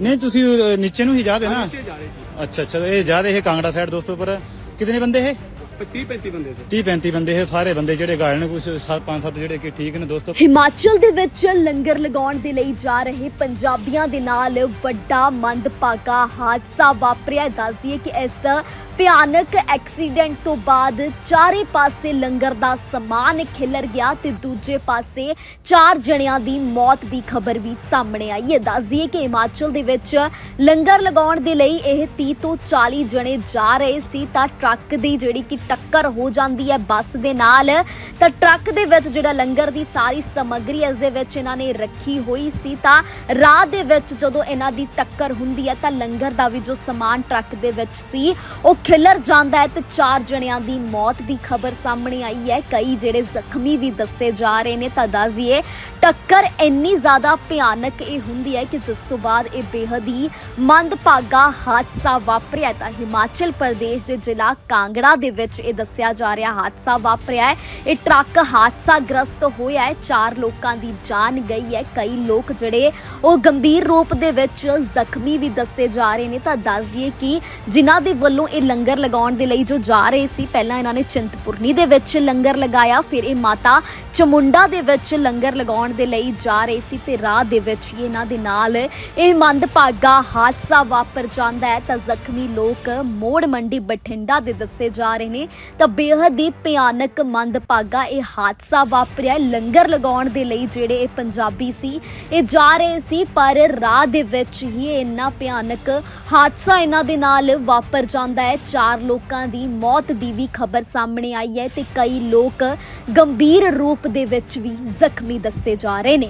ਨਹੀਂ ਤੁਸੀਂ ਨੀਚੇ ਨੂੰ ਹੀ ਜਾ ਦੇ ਨਾ ਨੀਚੇ ਜਾ ਰਹੇ ਸੀ। ਅੱਛਾ ਅੱਛਾ ਇਹ ਜਾ ਰਹੇ ਇਹ ਕਾਂਗੜਾ ਸਾਈਡ ਦੋਸਤੋ ਪਰ ਕਿਤਨੇ ਬੰਦੇ ਹੈ 30 35 ਬੰਦੇ ਸੀ। 30 35 ਬੰਦੇ ਹੈ ਸਾਰੇ ਬੰਦੇ ਜਿਹੜੇ ਘਾਇਲ ਨੇ ਕੁਝ 5 7 ਜਿਹੜੇ ਕਿ ਠੀਕ ਨੇ ਦੋਸਤੋ। ਹਿਮਾਚਲ ਦੇ ਵਿੱਚ ਲੰਗਰ ਲਗਾਉਣ ਦੇ ਲਈ ਜਾ ਰਹੇ ਪੰਜਾਬੀਆਂ ਦੇ ਨਾਲ ਵੱਡਾ ਮੰਦਭਾਗਾ ਹਾਦਸਾ ਵਾਪਰਿਆ। ਦੱਸਦੀਏ ਕਿ ਇਸ ਭਿਆਨਕ ਐਕਸੀਡੈਂਟ ਤੋਂ ਬਾਅਦ ਚਾਰੇ ਪਾਸੇ ਲੰਗਰ ਦਾ ਸਮਾਨ ਖਿਲਰ ਗਿਆ ਤੇ ਦੂਜੇ ਪਾਸੇ ਚਾਰ ਜਣਿਆਂ ਦੀ ਮੌਤ ਦੀ ਖਬਰ ਵੀ ਸਾਹਮਣੇ ਆਈ ਹੈ। ਦੱਸਦੀਏ ਕਿ ਹਿਮਾਚਲ ਦੇ ਵਿੱਚ ਲੰਗਰ ਲਗਾਉਣ ਦੇ ਲਈ ਇਹ 30 ਤੋਂ 40 ਜਣੇ ਜਾ ਰਹੇ ਸੀ ਤਾਂ ਟਰੱਕ ਦੀ ਜਿਹੜੀ ਕਿ ਟੱਕਰ ਹੋ ਜਾਂਦੀ ਹੈ ਬੱਸ ਦੇ ਨਾਲ। ਤਾਂ ਟਰੱਕ ਦੇ ਵਿੱਚ ਜਿਹੜਾ ਲੰਗਰ ਦੀ ਸਾਰੀ ਸਮੱਗਰੀ ਇਸ ਦੇ ਵਿੱਚ ਇਹਨਾਂ ਨੇ ਰੱਖੀ ਹੋਈ ਸੀ। ਤਾਂ ਰਾਹ ਦੇ ਵਿੱਚ ਜਦੋਂ ਇਹਨਾਂ ਦੀ ਟੱਕਰ ਹੁੰਦੀ ਹੈ, ਤਾਂ ਲੰਗਰ ਦਾ ਵੀ ਜੋ ਸਮਾਨ ਟਰੱਕ ਦੇ ਵਿੱਚ ਸੀ, ਉਹ ਖਿਲਰ ਜਾਂਦਾ ਹੈ ਤੇ ਚਾਰ ਜਣਿਆਂ ਦੀ ਮੌਤ ਦੀ ਖਬਰ ਸਾਹਮਣੇ ਆਈ ਹੈ। ਕਈ ਜਿਹੜੇ ਜ਼ਖਮੀ ਵੀ ਦੱਸੇ ਜਾ ਰਹੇ ਨੇ, ਤਾਂ ਦੱਸ ਦਈਏ ਟੱਕਰ ਇੰਨੀ ਜ਼ਿਆਦਾ ਭਿਆਨਕ ਇਹ ਹੁੰਦੀ ਹੈ ਕਿ ਜਿਸ ਤੋਂ ਬਾਅਦ ਇਹ ਬੇਹੱਦ ਹੀ ਮੰਦਭਾਗਾ ਹਾਦਸਾ ਵਾਪਰਿਆ ਤਾਂ ਹਿਮਾਚਲ ਪ੍ਰਦੇਸ਼ ਦੇ ਜ਼ਿਲ੍ਹਾ ਕਾਂਗੜਾ ਦੇ ਵਿੱਚ ਇਹ ਦੱਸਿਆ ਜਾ ਰਿਹਾ ਹਾਦਸਾ ਵਾਪਰਿਆ ਹੈ। ਇਹ ਟਰੱਕ ਹਾਦਸਾ ਗ੍ਰਸਤ ਹੋਇਆ ਹੈ। ਚਾਰ ਲੋਕਾਂ ਦੀ ਜਾਨ ਗਈ ਹੈ। ਕਈ ਲੋਕ ਜਿਹੜੇ ਉਹ ਗੰਭੀਰ ਰੂਪ ਦੇ ਵਿੱਚ ਜ਼ਖਮੀ ਵੀ ਦੱਸੇ ਜਾ ਰਹੇ ਨੇ। ਤਾਂ ਦੱਸ ਦਈਏ ਕਿ ਜਿਨ੍ਹਾਂ ਦੇ ਵੱਲੋਂ ਇਹ ਲੰਗਰ ਲਗਾਉਣ ਦੇ ਲਈ ਜੋ ਜਾ ਰਹੇ ਸੀ, ਪਹਿਲਾਂ ਇਹਨਾਂ ਨੇ ਚਿੰਤਪੁਰਨੀ ਦੇ ਵਿੱਚ ਲੰਗਰ ਲਗਾਇਆ, ਫਿਰ ਇਹ ਮਾਤਾ ਚਮੁੰਡਾ ਦੇ ਵਿੱਚ ਲੰਗਰ ਲਗਾਉਣ ਦੇ ਲਈ ਜਾ ਰਹੇ ਸੀ ਤੇ ਰਾਹ ਦੇ ਵਿੱਚ ਹੀ ਇਹਨਾਂ ਦੇ ਨਾਲ ਇਹ ਮੰਦਭਾਗਾ ਹਾਦਸਾ ਵਾਪਰ ਜਾਂਦਾ ਹੈ। ਤਾਂ ਜ਼ਖਮੀ ਲੋਕ ਮੋੜ ਮੰਡੀ ਬਠਿੰਡਾ ਦੇ ਦੱਸੇ ਜਾ ਰਹੇ ਨੇ। ਤਾਂ ਬੇਹੱਦ ਹੀ ਭਿਆਨਕ ਮੰਦਭਾਗਾ ਇਹ ਹਾਦਸਾ ਵਾਪਰਿਆ ਲੰਗਰ ਲਗਾਉਣ ਦੇ ਲਈ ਜਿਹੜੇ ਇਹ ਪੰਜਾਬੀ ਸੀ, ਇਹ ਜਾ ਰਹੇ ਸੀ, ਪਰ ਰਾਹ ਦੇ ਵਿੱਚ ਹੀ ਇੰਨਾ ਭਿਆਨਕ ਹਾਦਸਾ ਇਹਨਾਂ ਦੇ ਨਾਲ ਵਾਪਰ ਜਾਂਦਾ ਹੈ। ਚਾਰ ਲੋਕਾਂ ਦੀ ਮੌਤ ਦੀ ਵੀ ਖਬਰ ਸਾਹਮਣੇ ਆਈ ਹੈ ਤੇ ਕਈ ਲੋਕ ਗੰਭੀਰ ਰੂਪ ਦੇ ਵਿੱਚ ਵੀ ਜ਼ਖਮੀ ਦੱਸੇ ਜਾ ਰਹੇ ਨੇ।